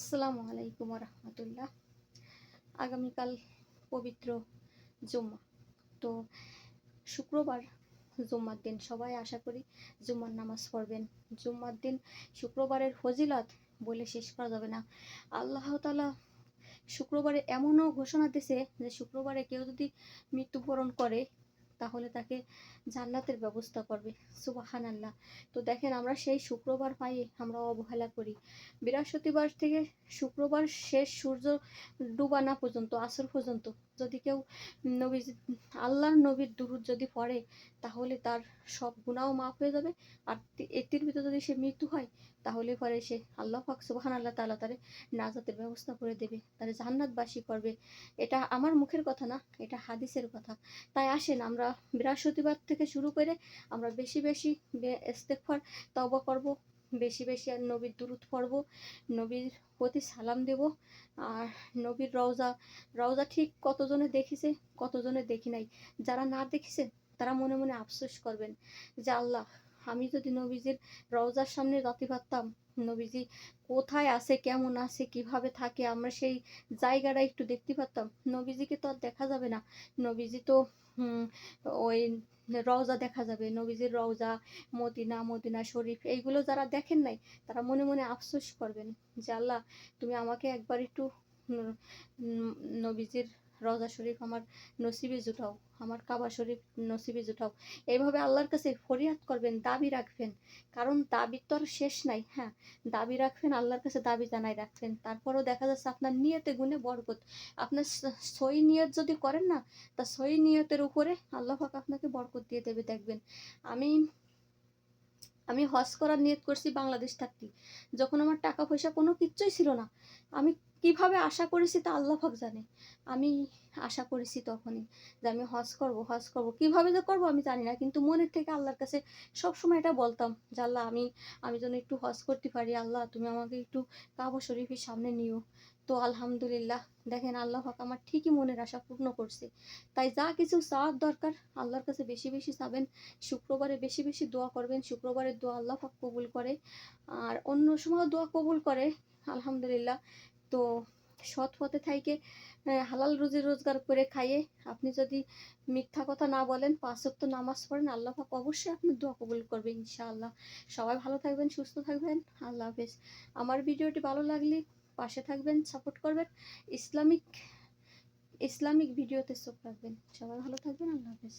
আসসালামু আলাইকুম রহমতুল্লাহ আগামীকাল পবিত্র জুম্মা। তো শুক্রবার জুম্মার দিন, সবাই আশা করি জুম্মার নামাজ পড়বেন। জুম্মার দিন শুক্রবারের ফজিলত বলে শেষ করা যাবে না। আল্লাহ তালা শুক্রবারে এমনও ঘোষণা দিছে যে শুক্রবারে কেউ যদি মৃত্যুবরণ করে তাহলে তাকে জান্নাতের ব্যবস্থা করবে। সুবাহান আল্লাহ তো দেখেন আমরা সেই শুক্রবার পাই আমরা অবহেলা করি। বৃহস্পতিবার থেকে শুক্রবার শেষ সূর্য ডুবা না পর্যন্ত, আসর পর্যন্ত যদি কেউ নবী আল্লাহর নবীর দুরুদ যদি পড়ে, তাহলে তার সব গুণাও মাফ হয়ে যাবে। আর এটির ভিতরে যদি সে মৃত্যু হয়, তাহলে পরে সে আল্লাহ পাক সুবাহান আল্লাহ তালা তারে নাজাতের ব্যবস্থা করে দেবে, তারে জান্নাতবাসী করবে। এটা আমার মুখের কথা না, এটা হাদিসের কথা। তাই আসেন আমরা বৃহস্পতিবার থেকে শুরু করে আমরা বেশি বেশি ইস্তেকফার তবা করব, বেশি বেশি আর নবীর দুরুদ পড়ব, নবীর প্রতি সালাম দেব। আর নবীর রওজা রওজা ঠিক কতজনে দেখিছে, কতজনে দেখি নাই। যারা না দেখিছে, তারা মনে মনে আফসোস করবেন যে আল্লাহ আমি যদি নবীজির রওজার সামনে যেতে পারতাম নবীজি কোথায় আছে, কেমন আছে, কীভাবে থাকে, আমরা সেই জায়গাটা একটু দেখতে পারতাম। নবীজিকে তো আর দেখা যাবে না। নবীজি তো ওই রওজা দেখা যাবে। নবীজির রওজা, মদিনা মদিনা শরীফ, এইগুলো যারা দেখেন নাই, তারা মনে মনে আফসোস করবেন যে, আল্লাহ, তুমি আমাকে একবার একটু নবীজির রওজা শরীফ আমার নসিবে জুটাও, আমার কাবা শরীফ নসিবে জুটাও। এইভাবে আল্লাহর কাছে ফরিয়াদ করবেন, দাবি রাখবেন। কারণ দাবির তো আর শেষ নাই হ্যাঁ? দাবি রাখবেন, আল্লাহর কাছে দাবি জানাই রাখবেন। তারপরেও দেখা যাচ্ছে আপনার নিয়তে গুণে বরকত। আপনার সই নিয়ত যদি করেন না, তা সই নিয়তের উপরে আল্লাহ পাক আপনাকে বরকত দিয়ে দেবে, দেখবেন। আমি আমি হজ করার নিয়ত করছি বাংলাদেশ থাকতে যখন আমার টাকা পয়সা কোনো কিচ্ছুই ছিল না, আমি কীভাবে আশা করেছি তা আল্লাহ পাক জানে। আমি আশা করেছি তখনই যে আমি হজ করব হজ করব। কীভাবে যে করব আমি জানি না, কিন্তু মনের থেকে আল্লাহর কাছে সব সময় এটা বলতাম যে, আল্লাহ, আমি আমি যেন একটু হজ করতে পারি। আল্লাহ, তুমি আমাকে একটু কাবা শরীফের সামনে নিও। তো আলহামদুলিল্লাহ, দেখেন আল্লাহ পাক আমার ঠিকই মনের আশা পূর্ণ করছে। তাই যা কিছু চাওয়ার দরকার আল্লাহর কাছে বেশি বেশি চাবেন। শুক্রবারে বেশি বেশি দোয়া করবেন। শুক্রবারের দোয়া আল্লাহ পাক কবুল করে। আর অন্য সময় দোয়া কবুল করে, আলহামদুলিল্লাহ তো সৎ পথে থাইকে হালাল রুজি রোজগার করে খাইয়ে আপনি যদি মিথ্যা কথা না বলেন, পাঁচ ওয়াক্ত নামাজ পড়েন, আল্লাহ পাক অবশ্যই আপনার দোয়া কবুল করবে ইনশাআল্লাহ। সবাই ভালো থাকবেন, সুস্থ থাকবেন, আল্লাহ হাফেজ। আমার ভিডিওটি ভালো লাগলে পাশে থাকবেন, সাপোর্ট করবেন, ইসলামিক ইসলামিক ভিডিওতে চোখ রাখবেন। সবাই ভালো থাকবেন, আল্লাহ হাফেজ।